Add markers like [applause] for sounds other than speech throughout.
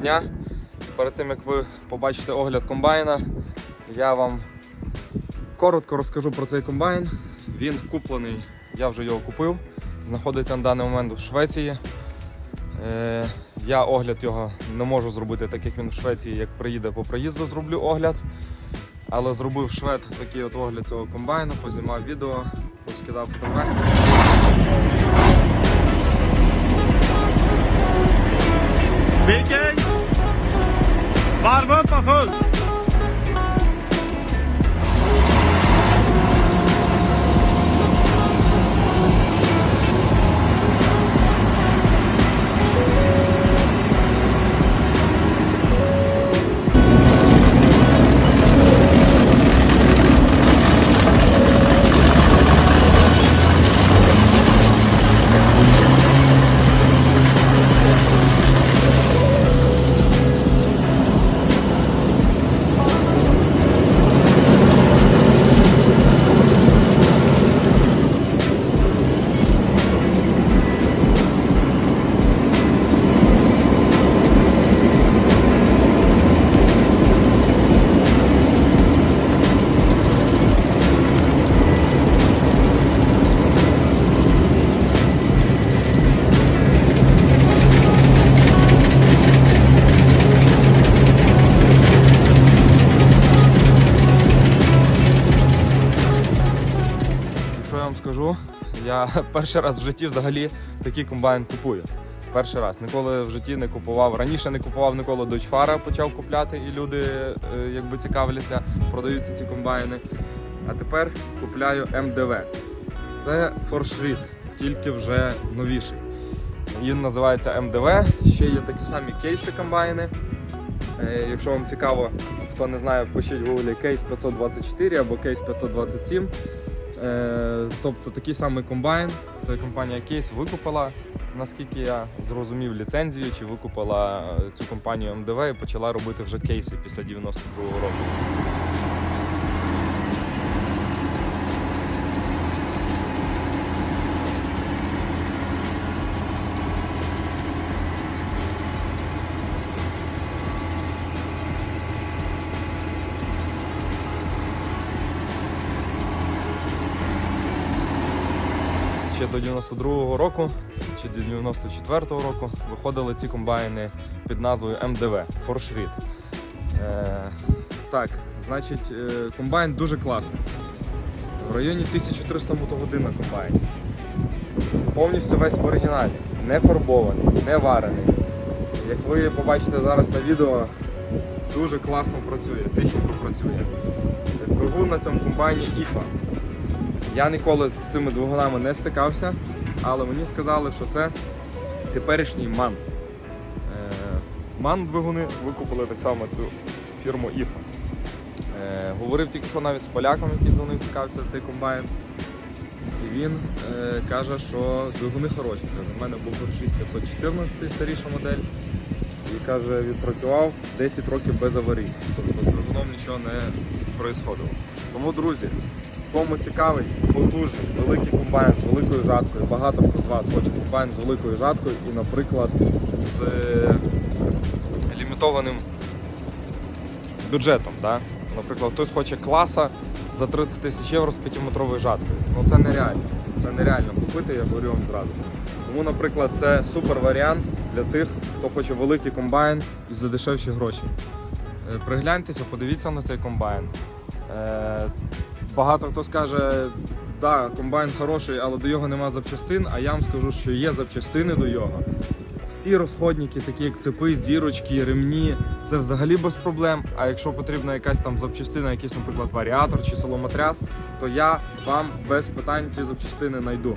дня. Перед тим як ви побачите огляд комбайна, я вам коротко розкажу про цей комбайн. Він куплений, я вже його купив. Знаходиться на даний момент в Швеції. Е, Я огляд його не можу зробити, так як він в Швеції, як приїде по приїзду, зроблю огляд. Але зробив швед такий от огляд цього комбайну, познімав відео, поскидав фотографії. Speaking. Varmut Mahfuz. Вам скажу? Я [laughs] перший раз в житті взагалі такий комбайн купую. Перший раз. Ніколи в житті не купував. Раніше не купував ніколи Fara, почав купляти, і люди е, якби цікавляться, продаються ці комбайни. А тепер купляю МДВ. Це форшріт, тільки вже новіший. Він називається МДВ. Ще є такі самі кейси комбайни. Е, Якщо вам цікаво, хто не знає, пишіть в гуглі кейс 524 або кейс 527. Е, Тобто такий самий комбайн. Це компанія Кейс викупила, наскільки я зрозумів, ліцензію чи викупила е, цю компанію МДВ і почала робити вже кейси після 92-го року. Ще до 92-го року чи до 94-го року виходили ці комбайни під назвою МДВ Форшріт. Е, так, значить, е, комбайн дуже класний. В районі 1300 мотогодин на комбайні. Повністю весь в оригіналі, не фарбований, не варений. Як ви побачите зараз на відео, дуже класно працює, тихенько працює. Двигун на цьому комбайні IFA. Я ніколи з цими двигунами не стикався, але мені сказали, що це теперішній ман. Е, Ман двигуни викупили так само цю фірму IFA. Е, Говорив тільки що навіть з поляком, який за ним цей комбайн. І він е, каже, що двигуни хороші. У мене був Горшит 514 старіша модель. І каже, відпрацював 10 років без аварій. Тобто з двигуном нічого не происходило. Тому, друзі, Кому цікавий, потужний, великий комбайн з великою жаткою. Багато хто з вас хоче комбайн з великою жаткою і, наприклад, з е, лімітованим бюджетом. Да? Наприклад, хтось хоче класа за 30 тисяч євро з 5-метровою жаткою. Ну це нереально. Це нереально купити, я говорю вам зразу. Тому, наприклад, це супер варіант для тих, хто хоче великий комбайн і за дешевші гроші. Е, Пригляньтеся, подивіться на цей комбайн. Багато хто скаже, да, комбайн хороший, але до його нема запчастин. А я вам скажу, що є запчастини до його. Всі розходники, такі як цепи, зірочки, ремні, це взагалі без проблем. А якщо потрібна якась там запчастина, якийсь, наприклад, варіатор чи соломотряс, то я вам без питань ці запчастини знайду.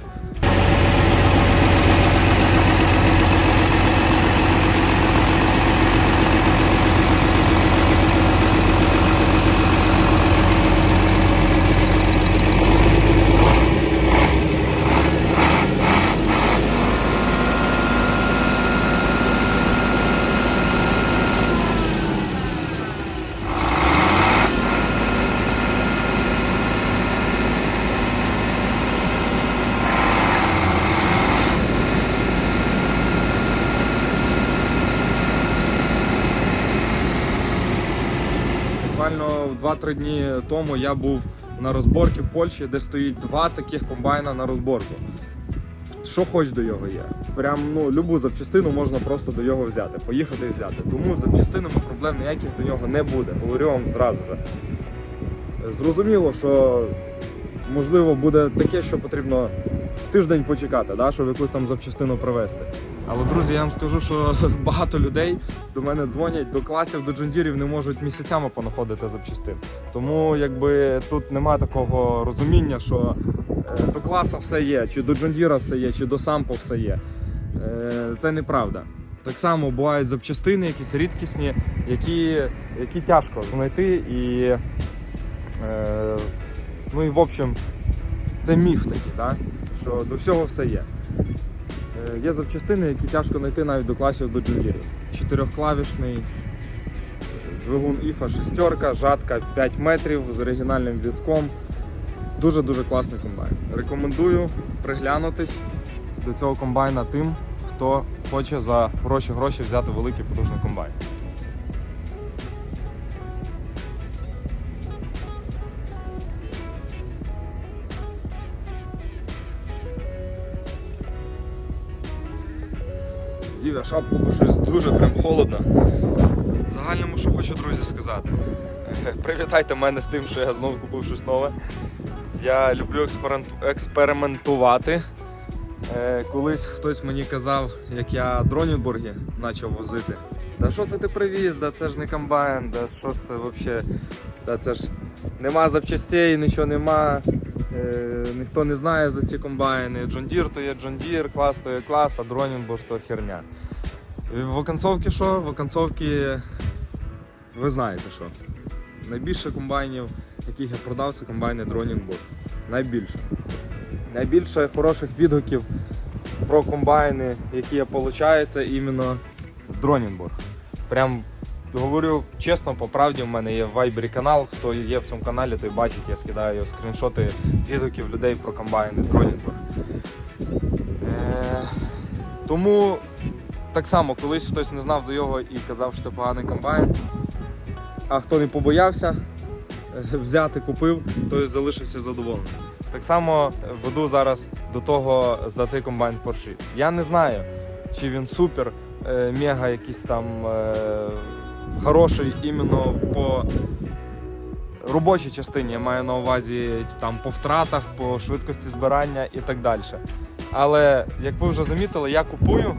2-3 дні тому я був на розборці в Польщі, де стоїть два таких комбайна на розборку. Що хоч до його є. Прям ну, любу запчастину можна просто до його взяти, поїхати і взяти. Тому з запчастинами проблем ніяких до нього не буде. Говорю вам зразу же. Зрозуміло, що можливо буде таке, що потрібно тиждень почекати, да, щоб якусь там запчастину привезти. Але друзі, я вам скажу, що [laughs] багато людей до мене дзвонять до класів, до джундірів не можуть місяцями понаходити запчастин. Тому якби тут нема такого розуміння, що е, до класа все є, чи до джундіра все є, чи до сампо все є. Е, Це неправда. Так само бувають запчастини, якісь рідкісні, які, які тяжко знайти і. Е, ну і в общем, це міф такий, да? що до всього все є. Е, Є запчастини, які тяжко знайти навіть до класів до джундірів. Чотирьохклавішний двигун Іфа шестерка, жатка 5 метрів з оригінальним візком. Дуже-дуже класний комбайн. Рекомендую приглянутись до цього комбайна тим, хто хоче за хороші гроші взяти великий потужний комбайн. Дів я шапку, бо щось дуже прям холодно. В загальному, що хочу, друзі, сказати. [laughs] Привітайте мене з тим, що я знову купив щось нове. Я люблю експеримент- експериментувати. Е, Колись хтось мені казав, як я дронінбурги почав возити. Да що це ти привіз? Да це ж не комбайн, да що це взагалі? Да це ж нема запчастей, нічого нема. Е, ніхто не знає за ці комбайни. John Deere то є John Deere, клас то є клас, а Дронінбург то херня. В оконцовці що? В оконцовці ви знаєте що. Найбільше комбайнів, яких я продав, це комбайни Дронінбург. Найбільше. Найбільше хороших відгуків про комбайни, які я получаю, це іменно Дронінбург. Прям говорю чесно, по правді, в мене є в Viber канал. Хто є в цьому каналі, той бачить, я скидаю скріншоти відгуків людей про комбайни Дронінбург. Е, тому так само, колись хтось не знав за його і казав, що це поганий комбайн. А хто не побоявся е, взяти, купив, той залишився задоволений. Так само веду зараз до того за цей комбайн Porsche. Я не знаю, чи він супер, е, мега якийсь там е, хороший іменно по робочій частині. Я маю на увазі там по втратах, по швидкості збирання і так далі. Але як ви вже замітили, я купую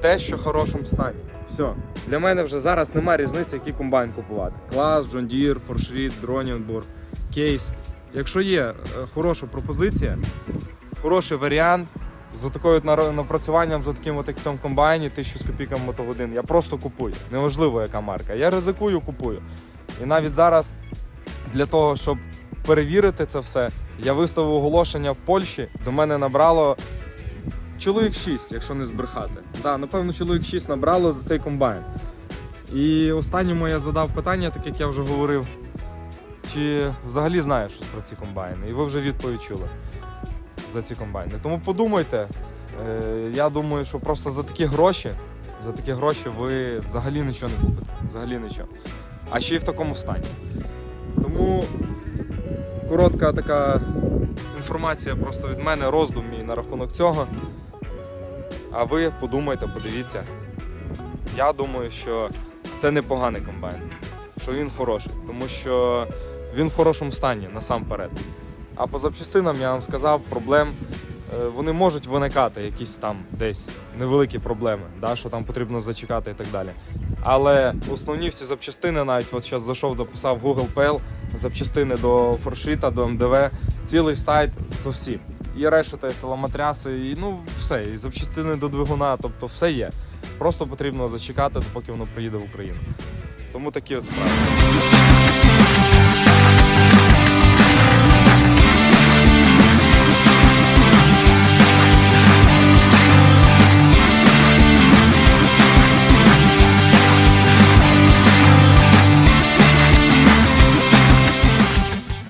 те, що в хорошому стані. Все. Для мене вже зараз немає різниці, який комбайн купувати. Клас, John Deere, Forschritt, Dronenburg, Кейс. Якщо є е, хороша пропозиція, хороший варіант з такою напрацюванням, з таким от як в цьому комбайні, 1000 з копійками мотогодин, я просто купую. Неважливо, яка марка. Я ризикую, купую. І навіть зараз для того, щоб перевірити це все, я виставив оголошення в Польщі. До мене набрало чоловік 6, якщо не збрехати. Да, напевно, чоловік 6 набрало за цей комбайн. І останньому я задав питання, так як я вже говорив, чи взагалі знаєш щось про ці комбайни. І ви вже відповідь чули за ці комбайни. Тому подумайте. Е, Я думаю, що просто за такі гроші, за такі гроші ви взагалі нічого не купите. Взагалі нічого. А ще й в такому стані. Тому коротка така інформація просто від мене, роздум мій на рахунок цього. А ви подумайте, подивіться. Я думаю, що це непоганий комбайн, що він хороший, тому що він в хорошому стані насамперед. А по запчастинам я вам сказав, проблем е, вони можуть виникати, якісь там десь невеликі проблеми, да, що там потрібно зачекати і так далі. Але основні всі запчастини, навіть от зараз зайшов, дописав Google PL, запчастини до форшита, до МДВ, цілий сайт з всім. І решта, і соломотряси, і ну все, і запчастини до двигуна, тобто все є. Просто потрібно зачекати, поки воно приїде в Україну. Тому такі от справи.